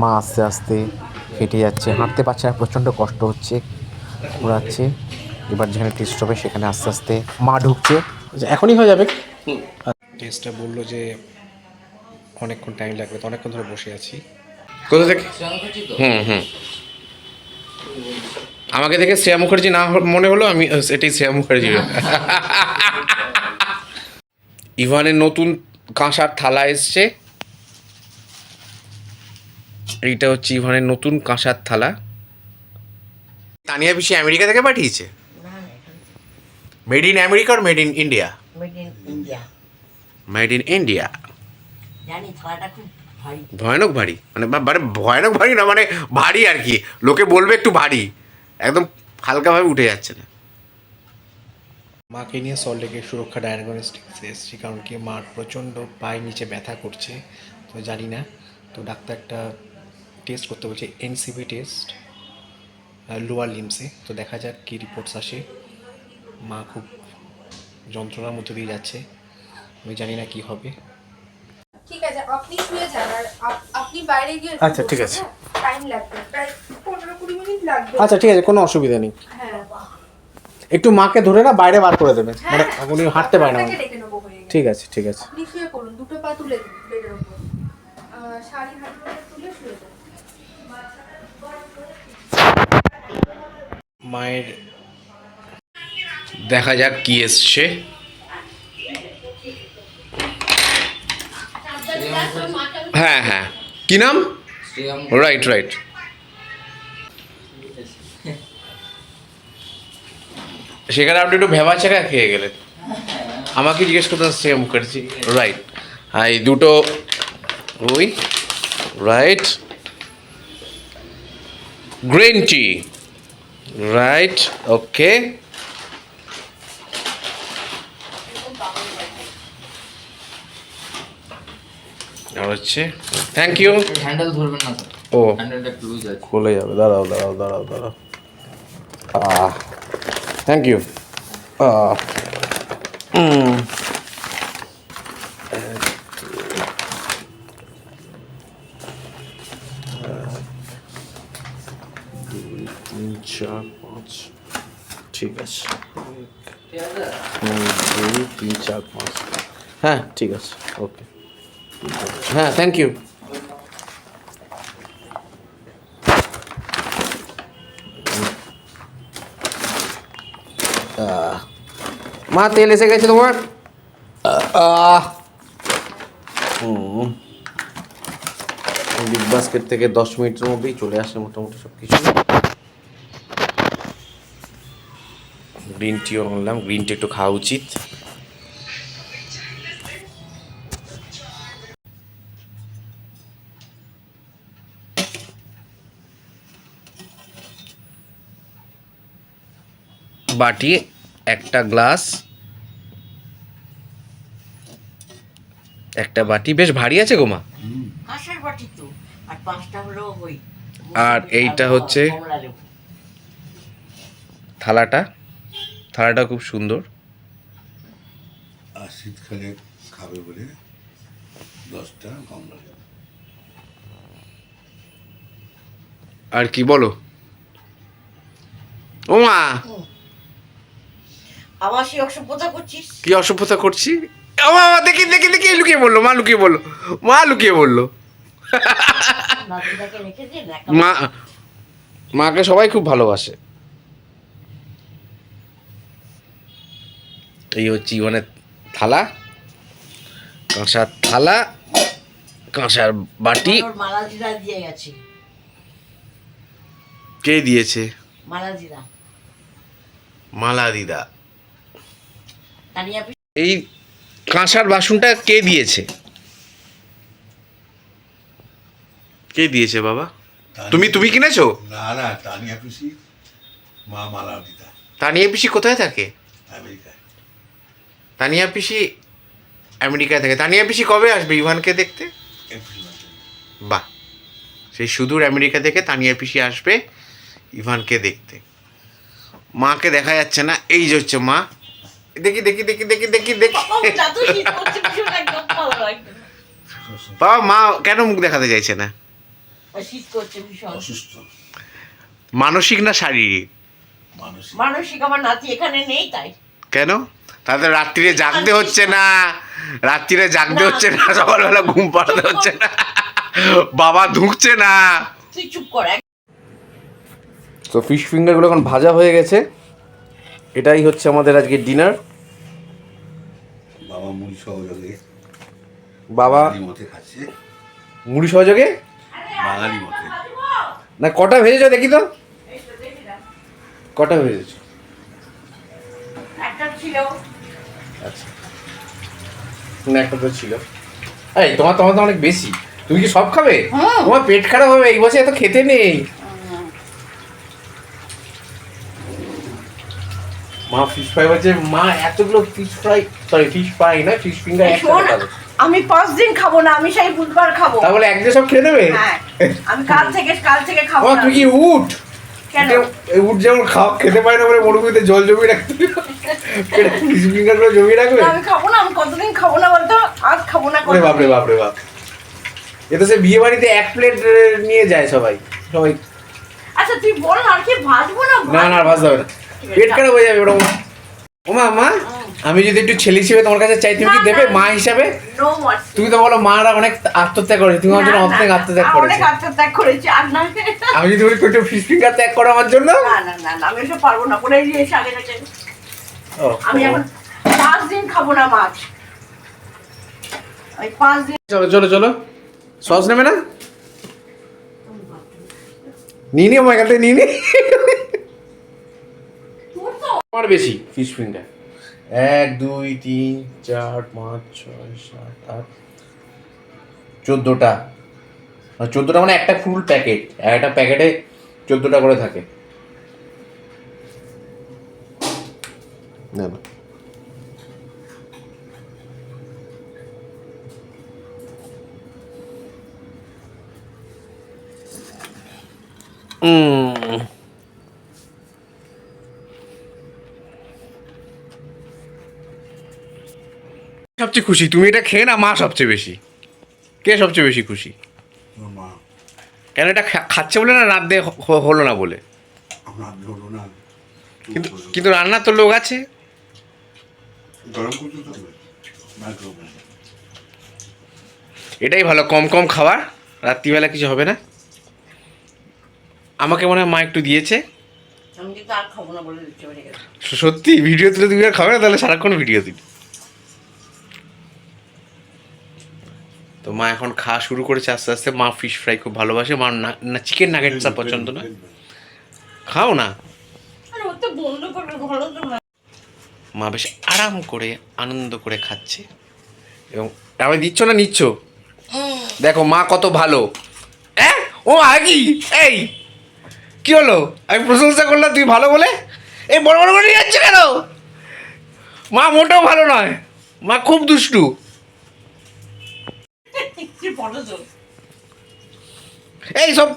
মা আস্তে আস্তে হেঁটে যাচ্ছে হাঁটতে পারছে না প্রচণ্ড কষ্ট হচ্ছে ঘোরাচ্ছে। এবার যেখানে টেস্ট হবে সেখানে আস্তে আস্তে মা ঢুকছে। আচ্ছা, এখনই হয়ে যাবে? টেস্টটা বলল যে অনেকক্ষণ টাইম লাগবে তো অনেকক্ষণ ধরে বসে আছি। কোথা থেকে? হুম হুম আমাকে দেখে শ্রেয়া মুখার্জি না মনে হলো আমি এটাই শ্রেয়া মুখার্জি। ইভানের নতুন কাঁসার থালা এসছে। এইটা হচ্ছে ইভানের নতুন কাঁসার থালা। তানিয়া পিসি আমেরিকা থেকে পাঠিয়েছে? Made in America R made in India made in India ভয়ানক ভারী। মানে মানে ভয়ানক ভারী না মানে ভারী আর কি। লোকে বলবে একটু ভারী। একদম হালকাভাবে উঠে যাচ্ছে না। মাকে নিয়ে সল্টলেকে সুরক্ষা ডায়াগনস্টিক্সে এসেছি কারণ কি মার প্রচণ্ড পায়ের নিচে ব্যথা করছে তো জানি না। তো ডাক্তার একটা টেস্ট করতে বলছে এনসিবি টেস্ট লোয়ার লিমসে তো দেখা যাক কী রিপোর্টস আসে। মা খুব যন্ত্রণার মধ্যে দিয়ে যাচ্ছে। আমি জানি না কি হবে। ঠিক আছে আপনি শুয়ে যান আর আপনি বাইরে গিয়ে আচ্ছা, ঠিক আছে। টাইম লাগবে। প্রায় পনেরো কুড়ি মিনিট লাগবে। আচ্ছা ঠিক আছে কোনো অসুবিধা নেই। হ্যাঁ। একটু মাকে ধরে না বাইরে বার করে দেবেন। মানে হ্যাঁ, উনি হাঁটতে পারে না। হয়ে। ঠিক আছে ঠিক আছে। আপনি শুয়ে পড়ুন দুটো পা তুলে দিন বেডের উপর। শাড়ি হাত তুলে শুয়ে মায়ের দেখা যাক কি এসছে। হ্যাঁ হ্যাঁ। কি নাম? রাইট রাইট সেখানে আপনি একটু ভেবা চাকা খেয়ে গেলেন। আমাকে জিজ্ঞেস করতে শ্রেয়া মুখার্জি। রাইট হ্যাঁ এই দুটো ওই। Right green tea right okay আর হচ্ছে থ্যাংক ইউ হ্যান্ডেল ধরবেন না ও। হ্যান্ডেলটা আছে। খুলে যাবে দাঁড়াও দাঁড়াও দাঁড়াও দাঁড়াও। আহ থ্যাংক ইউ আহ চার পাঁচ। ঠিক আছে। দুই তিন চার পাঁচ হ্যাঁ ঠিক আছে। ওকে। হ্যাঁ থ্যাংক ইউ মা, তেল এসে গেছে তোমার? বিগ বাস্কেট থেকে দশ মিনিটের মধ্যেই চলে আসে মোটামুটি সব কিছু গ্রিন টিও আনলাম। গ্রিন টি একটু খাওয়া উচিত। বাটি একটা গ্লাস একটা বাটি। বেশ ভারী আছে গোমা আর এইটা হচ্ছে থালাটা। থালাটা খুব সুন্দর। আর শীতকালে খাবে বলে দশটা কমলা আর কি বলো? ও মা আবার সেই অসভ্যতা করছিস? কি অসভ্যতা করছি? ও মা, মা, দেখি দেখি দেখি লুকিয়ে বলল মা লুকিয়ে বলল মা লুকিয়ে বলল মা মাকে সবাই খুব ভালোবাসে। এই হচ্ছে ইভানের থালা কাঁসার থালা কাঁসার বাটি। ওর মালাজিরা দিয়ে গেছে। কে দিয়েছে? মালাজিরা। মালা দিদা এই কাঁসার বাসনটা কে দিয়েছে? কে দিয়েছে বাবা? তুমি তুমি কিনেছো? না না তানিয়া পিসি মা মালা দিদা তানিয়া পিসি কোথায় থাকে? আমেরিকায়। তানিয়া পিসি আমেরিকায় থাকে। তানিয়া পিসি কবে আসবে ইভানকে দেখতে? বাহ। সেই সুদূর আমেরিকা থেকে তানিয়া পিসি আসবে ইভানকে দেখতে। মাকে দেখা যাচ্ছে না এই যে হচ্ছে মা। দেখি দেখি দেখি দেখি দেখি দেখি। বাবা মা কেন মুখ দেখাতে চাইছে না? আর শীত করছে ভীষণ অসুস্থ। মানসিক না শারীরিক? মানুষ মানসিক আমার নাতি এখানে নেই তাই। কেন? তাদের রাত্রিরে জাগতে হচ্ছে না। রাত্রিরে জাগতে হচ্ছে না সকালবেলা ঘুম পাড়াতে হচ্ছে না। বাবা ধুঁকছে না। তুই চুপ কর তো ফিশ ফিঙ্গারগুলো এখন ভাজা হয়ে গেছে। এটাই হচ্ছে আমাদের আজকে ডিনার বাবা মুড়ি সহযোগে। বাবা মতে খাচ্ছে। মুড়ি সহযোগে? বাঙালি মতে। না কটা ভেজেছো দেখি তো। কটা ভেজেছো? একটা ছিল। আচ্ছা। না একটা তো ছিল। এই তোমার তোমার তো অনেক বেশি। তুমি কি সব খাবে? তোমার পেট খারাপ হবে এই বছর এত খেতে নেই। মা ফিশ ফ্রাই বলছে মা এতগুলো fish fry sorry fish fry না ফিশ ফিঙ্গার আমি পাঁচ দিন খাব না আমি সেই বুধবার খাব। তাহলে একদিন সব খেয়ে নেবে? হ্যাঁ আমি কাল থেকে কাল থেকে খাব তুই কি উঠ কেন? উঠ যেমন খাও খেতে পারে না বলে মরুভূমিতে জল জমিয়ে রাখতে ফিঙ্গার করে জমিয়ে রাখবে? আমি খাব না আমি কতদিন খাব না বলতো? আজ খাব না কতদিন। বাপরে বাপরে বাপ। এ তো সে বিয়ে বাড়িতে এক প্লেট নিয়ে যায় সবাই। সবাই। আচ্ছা তুই বল আর কি ভাজবো না না না ভাজতে হবে না। পেট খারাপ হয়ে যাবে ওরকম। ওমা মা আমি যদি একটু ছেলে হিসেবে তোমার কাছে চাই তুমি কি দেবে মা হিসাবে? তুমি তো বলো মারা অনেক আত্মত্যাগ করেছে তুমি আমার জন্য অনেক আত্মত্যাগ অনেক করেছে। আত্মত্যাগ করেছি আর না। আমি যদি বলি একটু ফিশ ফিঙ্গার ত্যাগ করো আমার জন্য? না না না আমি এসব পারব না বলে দিয়ে আমি এখন পাঁচ দিন খাব না মাছ। ওই পাঁচ দিন চলো চলো চলো। সস নেবে না? নিয়ে নি আমার নিয়ে নি। আমার বেশি ফিশ এক দুই তিন চার পাঁচ ছয় সাত আট চোদ্দোটা। আর চোদ্দোটা মানে একটা ফুল প্যাকেট একটা প্যাকেটে চোদ্দোটা করে থাকে। সবচেয়ে খুশি? তুমি এটা খেয়ে না মা সবচেয়ে বেশি। কে সবচেয়ে বেশি খুশি? মা। কেন এটা খাচ্ছে বলে না রাত দিয়ে হলো না বলে? কিন্তু কিন্তু রান্নার তো লোক আছে। এটাই ভালো কম কম খাবার রাত্রিবেলা কিছু হবে না। আমাকে মনে হয় মা একটু দিয়েছে। আমি কিন্তু আর খাব না বলে দিতে পারি স- সত্যি ভিডিও তুলে তুমি আর খাবে না তাহলে সারাক্ষণ ভিডিও দিবি। তো মা এখন খাওয়া শুরু করেছে আস্তে আস্তে। মা ফিশ ফ্রাই খুব ভালোবাসে। মা না চিকেন নাগেটসটা পছন্দ না। খাও না। মা বেশ আরাম করে আনন্দ করে খাচ্ছে। এবং আমি দিচ্ছ না নিচ্ছ? দেখো মা কত ভালো। হ্যাঁ ও আগি এই। কি হলো? আমি প্রশংসা করলাম তুই ভালো বলে? এই বড় বড় করে যাচ্ছে কেন? মা মোটেও ভালো নয়। মা খুব দুষ্টু। এই সব